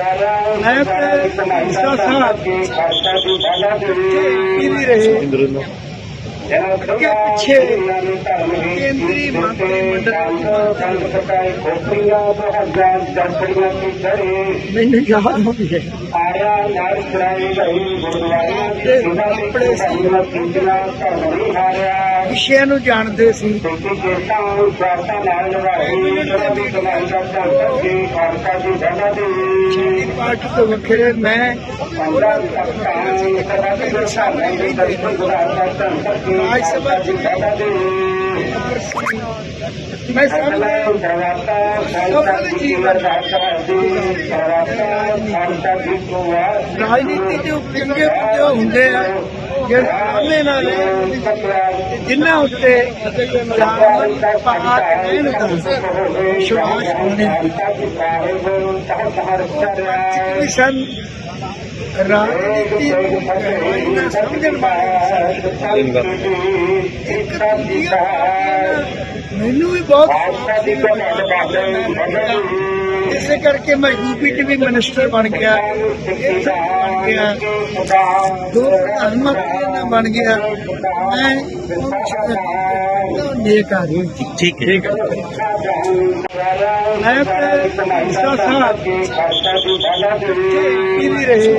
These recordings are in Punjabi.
ਮੈਂ ਤੇ ਇਸਾ ਸਾਹਿਬ ਕੀ ਵੀ ਰਹੇ ਕਿ ਪਿੱਛੇ ਕੇਂਦਰੀ ਮੰਤਰੀ ਮੰਡਲ ਮੈਨੂੰ ਯਾਦ ਹੈ ਵਿਸ਼ਿਆਂ ਨੂੰ ਜਾਣਦੇ ਸੀ। ਛੇਤੀ ਪਾਰਟੀ ਤੋਂ ਵੱਖਰੇ ਮੈਂ ਰਾਜ ਸਭਾ ਮੈਂ ਸਭ ਰਾਜਨੀਤੀ ਦੇ ਉੱਪਰ ਹੁੰਦੇ ਆ। ਜਿਹੜੇ ਨਾਲ ਜਿਨ੍ਹਾਂ ਉੱਤੇ ਜਾਨ ਪਹਾੜ ਨਹੀਂ ਦਾ ਵਿਸ਼ਵਾਸ ਹੁੰਦੇ ਵੀ ਸਨ? ਰਾਜਨੀਤੀ ਨੂੰ ਸਮਝਣ ਵਾਲੇ ਇੱਕ ਮੈਨੂੰ ਵੀ ਬਹੁਤ ਇਸੇ ਕਰਕੇ ਮੈਂ ਯੂਪੀ ਚ ਵੀ ਮਿਨਿਸਟਰ ਬਣ ਗਿਆ। ਇੱਥੇ ਬਣ ਗਿਆ। ਦੋ ਪ੍ਰਧਾਨ ਮੰਤਰੀਆਂ ਦਾ ਬਣ ਗਿਆ। ਮੈਂ ਨੇਕ ਆਦਮੀ ਠੀਕ ਹੈ। ਮੈਂ ਤੇ ਸਾਹਿਬ ਕੀ ਵੀ ਰਹੇ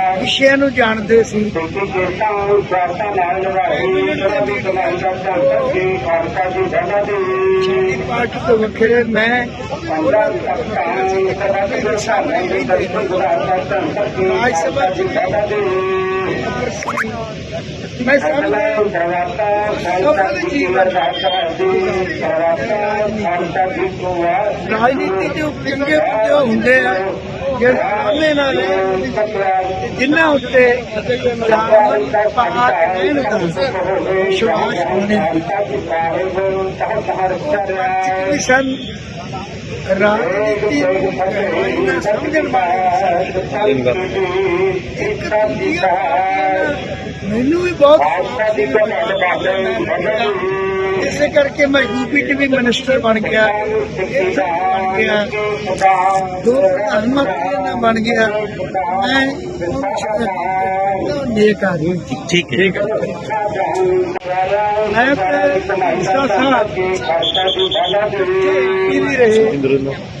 ਵਿਸ਼ਿਆਂ ਨੂੰ ਜਾਣਦੇ ਸੀ। ਛੇਤੀ ਪਾਰਟੀ ਤੋਂ ਵੱਖਰੇ ਮੈਂ ਰਾਜ ਸਭਾ ਮੈਂ ਸਭ ਰਾਜਨੀਤੀ ਦੇ ਉੱਪਰ ਮੁੱਦੇ ਹੁੰਦੇ ਆ, ਜਿਹੜੇ ਸਾਹਮਣੇ ਨਾਲ ਜਿਨ੍ਹਾਂ ਉੱਤੇ ਪਹਾੜ ਨਹੀਂ ਦਾ ਵਿਸ਼ਵਾਸ ਹੁੰਦੇ ਵੀ ਸਨ ਰਾਜਨੀਤੀ ਨੂੰ ਨਾਲ ਸਮਝਣ ਵਾਲੇ ਇੱਕ ਮੈਨੂੰ ਵੀ ਬਹੁਤ ਇਸੇ ਕਰਕੇ ਮੈਂ ਯੂਪੀ ਚ ਵੀ ਮਿਨਿਸਟਰ ਬਣ ਗਿਆ। ਇੱਥੇ ਬਣ ਗਿਆ। ਦੋ ਪ੍ਰਧਾਨ ਮੰਤਰੀਆਂ ਦਾ ਬਣ ਗਿਆ। ਮੈਂ ਨੇਕ ਆਦਮੀ ਠੀਕ ਹੈ। ਮੈਂ ਤੇ ਸਾਹਿਬ ਵੀ ਰਹੇ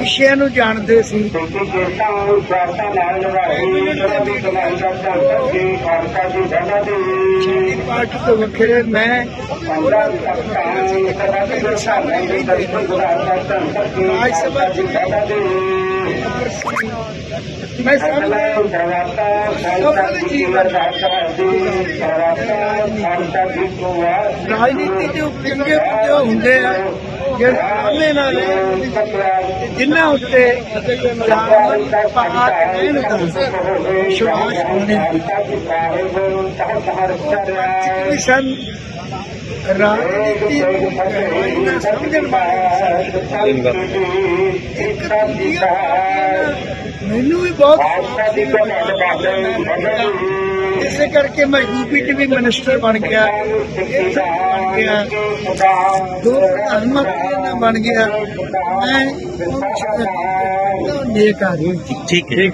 ਵਿਸ਼ਿਆਂ ਨੂੰ ਜਾਣਦੇ ਸੀ। ਛੇਤੀ ਪਾਰਟੀ ਤੋਂ ਵੱਖਰੇ ਮੈਂ ਰਾਜ ਸਭਾ ਮੈਂ ਸਭ ਰਾਜਨੀਤੀ ਦੇ ਉੱਪਰ ਹੁੰਦੇ ਆ। ਜਿਹੜੇ ਨਾਲ ਜਿਨ੍ਹਾਂ ਉੱਤੇ ਜਾਨ ਪਹਾੜ ਨਹੀਂ ਦਾ ਵਿਸ਼ਵਾਸ ਹੁੰਦੇ ਵੀ ਸਨ? ਰਾਜਨੀਤੀ ਨੂੰ ਸਮਝਣ ਵਾਲੇ ਇੱਕ ਮੈਨੂੰ ਵੀ ਬਹੁਤ ਇਸੇ ਕਰਕੇ ਮੈਂ ਯੂਪੀ ਚ ਵੀ ਮਿਨਿਸਟਰ ਬਣ ਗਿਆ। ਇੱਥੇ ਬਣ ਗਿਆ। ਦੋ ਪ੍ਰਧਾਨ ਮੰਤਰੀਆਂ ਦਾ ਬਣ ਗਿਆ। ਮੈਂ ਨੇਕ ਆਦਮੀ ਠੀਕ ਹੈ।